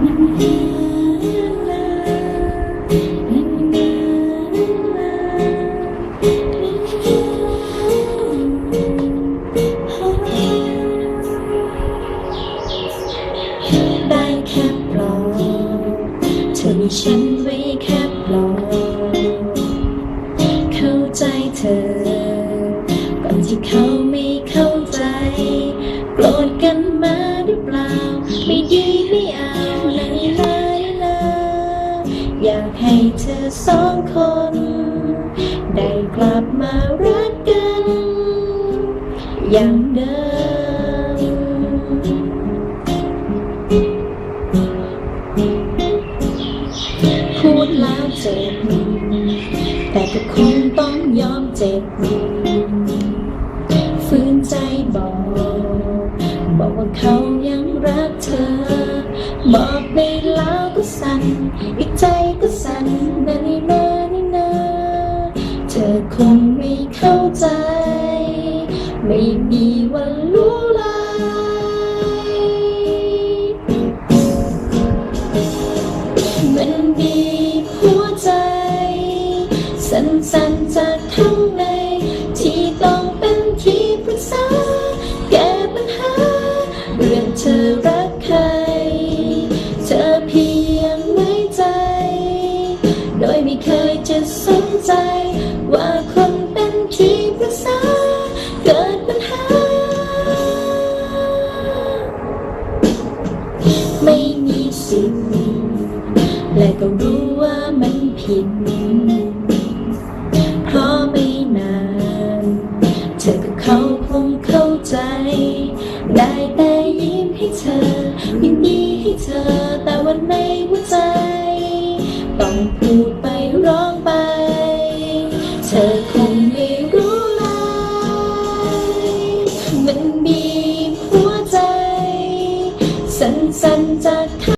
ได้แค่ปลอบเธอมีฉันไว้แค่ปลอบเข้าใจเธอก่อนที่เขาไม่เข้าใจ โกรธกันมาหรือเปล่า ไม่ดี อยากให้เธอสองคน ได้กลับมารักกัน อย่างเดิมพูดแล้วเจ็บ แต่ก็คงต้องยอมเจ็บฝืนใจบอก บอกว่าเขายังรักเธอ บอกไปแล้วก็สั่นอีกใจ ไม่เข้าใจ ไม่มีวันรู้เลยมันบีบหัวใจ สั่นๆจากข้างใน ที่ต้องเป็นที่ปรึกษา แก้ปัญหา เรื่องเธอรักใคร เธอเพียงไว้ใจ โดยไม่เคยจะสนใจ สิทธิ์และก็รู้ว่ามันผิดเพราะไม่นานเธอกับเขาคงเข้าใจ ได้แต่ยิ้มให้เธอยินดีให้เธอแต่วันในหัวใจ ต้องพูดไปร้องไป เธอคงไม่